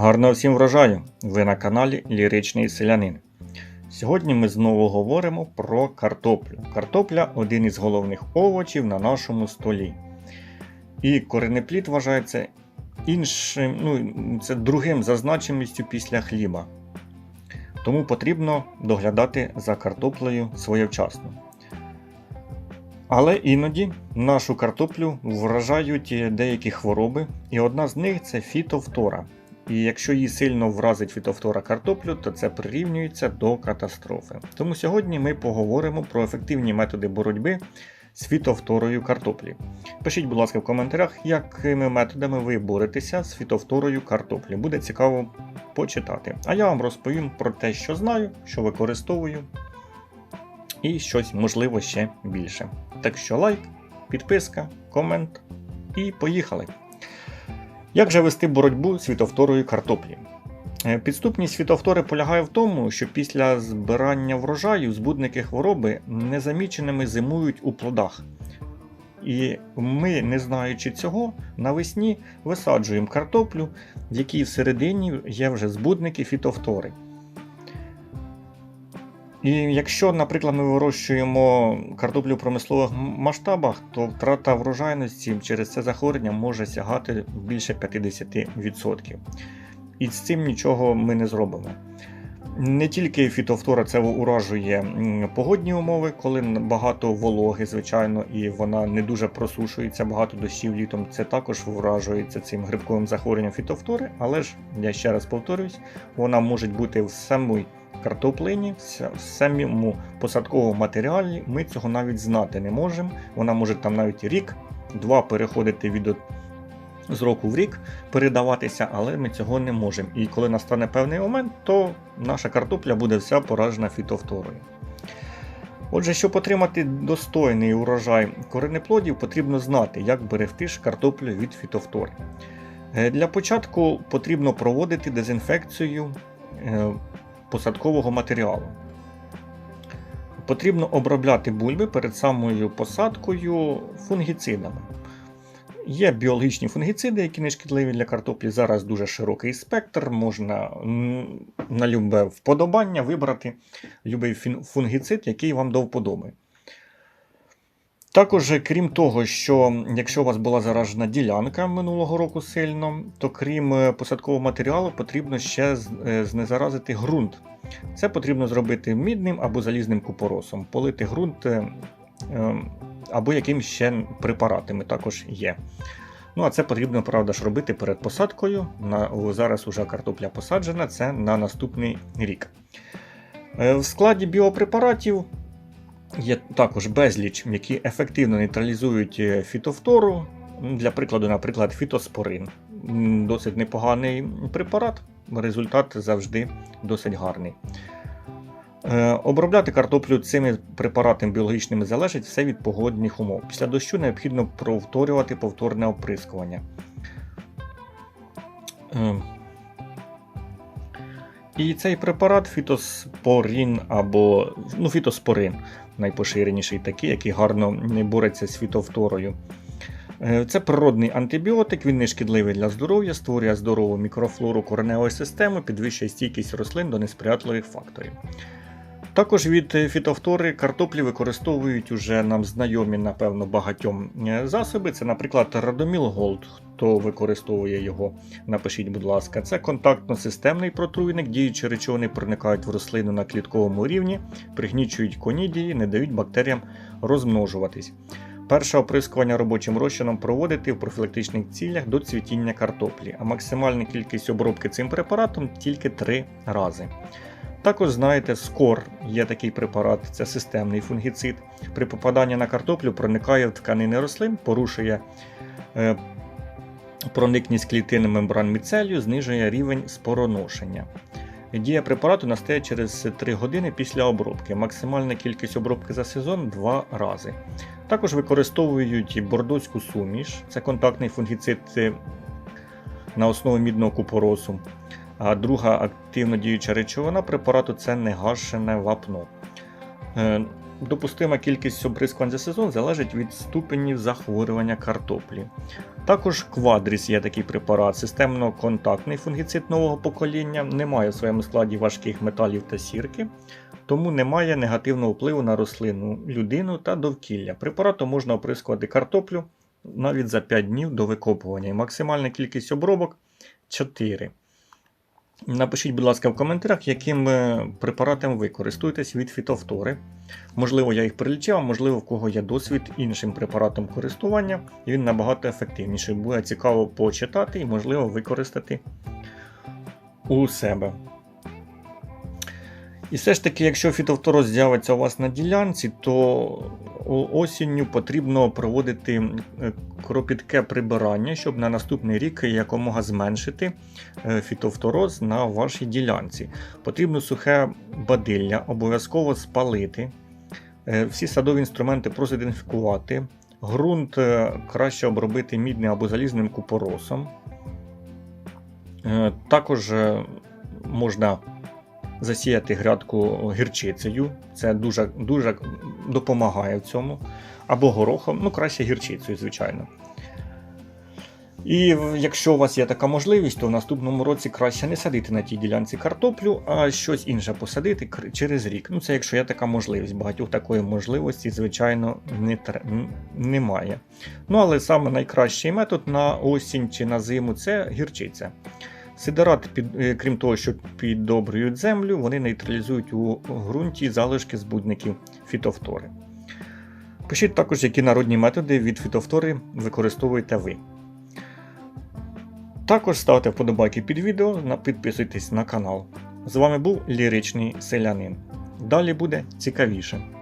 Гарного всім врожаю! Ви на каналі Ліричний Селянин. Сьогодні ми знову говоримо про картоплю. Картопля один із головних овочів на нашому столі. І коренеплід вважається іншим, ну, це другим за значимістю після хліба. Тому потрібно доглядати за картоплею своєвчасно. Але іноді нашу картоплю вражають деякі хвороби, і одна з них це фітовтора. І якщо її сильно вразить фітофтора картоплю, то це прирівнюється до катастрофи. Тому сьогодні ми поговоримо про ефективні методи боротьби з фітовторою картоплі. Пишіть, будь ласка, в коментарях, якими методами ви боретеся з фітовторою картоплі. Буде цікаво почитати. А я вам розповім про те, що знаю, що використовую, і щось можливо ще більше. Так що лайк, підписка, комент і поїхали! Як же вести боротьбу світовторої картоплі? Е, Підступність світовтори полягає в тому, що після збирання врожаю збудники хвороби незаміченими зимують у плодах. І ми, не знаючи цього, навесні висаджуємо картоплю, в якій всередині є вже збудники фітовтори. І якщо, наприклад, ми вирощуємо картоплю в промислових масштабах, то втрата врожайності через це захворювання може сягати більше 50%. І з цим нічого ми не зробимо. Не тільки фітофтора це уражує погодні умови, коли багато вологи, звичайно, і вона не дуже просушується, багато дощів літом. Це також вражується цим грибковим захворюванням фітофтори, але ж я ще раз повторюсь, вона може бути в самій картоплині, в самому посадковому матеріалі. Ми цього навіть знати не можемо. Вона може там навіть рік-два переходити від з року в рік передаватися, але ми цього не можемо. І коли настане певний момент, то наша картопля буде вся поражена фітовторою. Отже, щоб отримати достойний урожай коренеплодів, потрібно знати, як берегти картоплю від фітовтори. Е, Для початку потрібно проводити дезінфекцію е, посадкового матеріалу. Потрібно обробляти бульби перед самою посадкою фунгіцидами. Є біологічні фунгіциди, які не шкідливі для картоплі. Зараз дуже широкий спектр, можна на любе вподобання вибрати любий фунгіцид, який вам до вподоби. Також, крім того, що якщо у вас була заражена ділянка минулого року сильно, то крім посадкового матеріалу, потрібно ще знезаразити ґрунт. Це потрібно зробити мідним або залізним купоросом, полити ґрунт або якимось ще препаратами також є. Ну, а це потрібно, правда ж, робити перед посадкою. На, Зараз уже картопля посаджена, це на наступний рік. В складі біопрепаратів є також безліч, які ефективно нейтралізують фітофтору. Для прикладу, наприклад, фітоспорин. Досить непоганий препарат, результат завжди досить гарний. Обробляти картоплю цими препаратами біологічними залежить все від погодних умов. Після дощу необхідно повторювати повторне оприскування. І цей препарат фітоспорин або ну, фітоспорин, найпоширеніший такий, який гарно бореться з фітовторою. Це природний антибіотик, він не шкідливий для здоров'я, створює здорову мікрофлору кореневої системи, підвищує стійкість рослин до несприятливих факторів. Також від фітовтори картоплі використовують уже нам знайомі, напевно, багатьом засоби. Це, наприклад, Радоміл Голд. Хто використовує його, напишіть, будь ласка, це контактно-системний протруйник, діючі речовини проникають в рослину на клітковому рівні, пригнічують конідії, не дають бактеріям розмножуватись. Перше оприскування робочим розчином проводити в профілактичних цілях до цвітіння картоплі, а максимальна кількість обробки цим препаратом тільки 3 рази. Також знаєте, скор є такий препарат, це системний фунгіцид. При попаданні на картоплю проникає в тканини рослин, порушує е, проникність клітин мембран міцелію, знижує рівень спороношення. Дія препарату настає через 3 години після обробки. Максимальна кількість обробки за сезон 2 рази. Також використовують бордоцьку суміш, це контактний фунгіцид на основі мідного купоросу. А друга активно діюча речовина препарату це негашене вапно. допустима кількість оприскувань за сезон залежить від ступенів захворювання картоплі. Також квадріс є такий препарат, системно-контактний фунгіцид нового покоління, не має в своєму складі важких металів та сірки, тому не має негативного впливу на рослину, людину та довкілля. Препаратом можна оприскувати картоплю навіть за 5 днів до викопування. І максимальна кількість обробок 4. Напишіть, будь ласка, в коментарях, яким е, препаратом ви користуєтесь від фітофтори. Можливо, я їх прилічив, а можливо, в кого є досвід іншим препаратом користування, і він набагато ефективніший. Буде цікаво почитати і, можливо, використати у себе. І все ж таки, якщо фітофтороз з'явиться у вас на ділянці, то осінню потрібно проводити е, кропітке прибирання, щоб на наступний рік якомога зменшити е, фітофтороз на вашій ділянці. Потрібно сухе бадилля, обов'язково спалити. Е, Всі садові інструменти продезінфікувати. Ґрунт е, краще обробити мідним або залізним купоросом. Також можна засіяти грядку гірчицею. Це дуже, дуже допомагає в цьому. Або горохом, ну краще гірчицею, звичайно. І якщо у вас є така можливість, то в наступному році краще не садити на тій ділянці картоплю, а щось інше посадити через рік. Ну, це якщо є така можливість. Багатьох такої можливості, звичайно, не немає. Ну, але саме найкращий метод на осінь чи на зиму це гірчиця. Сидорати, під, е, крім того, що піддобрюють землю, вони нейтралізують у ґрунті залишки збудників фітофтори. Пишіть також, які народні методи від фітофтори використовуєте ви. Також ставте вподобайки під відео, підписуйтесь на канал. З вами був Ліричний Селянин. Далі буде цікавіше.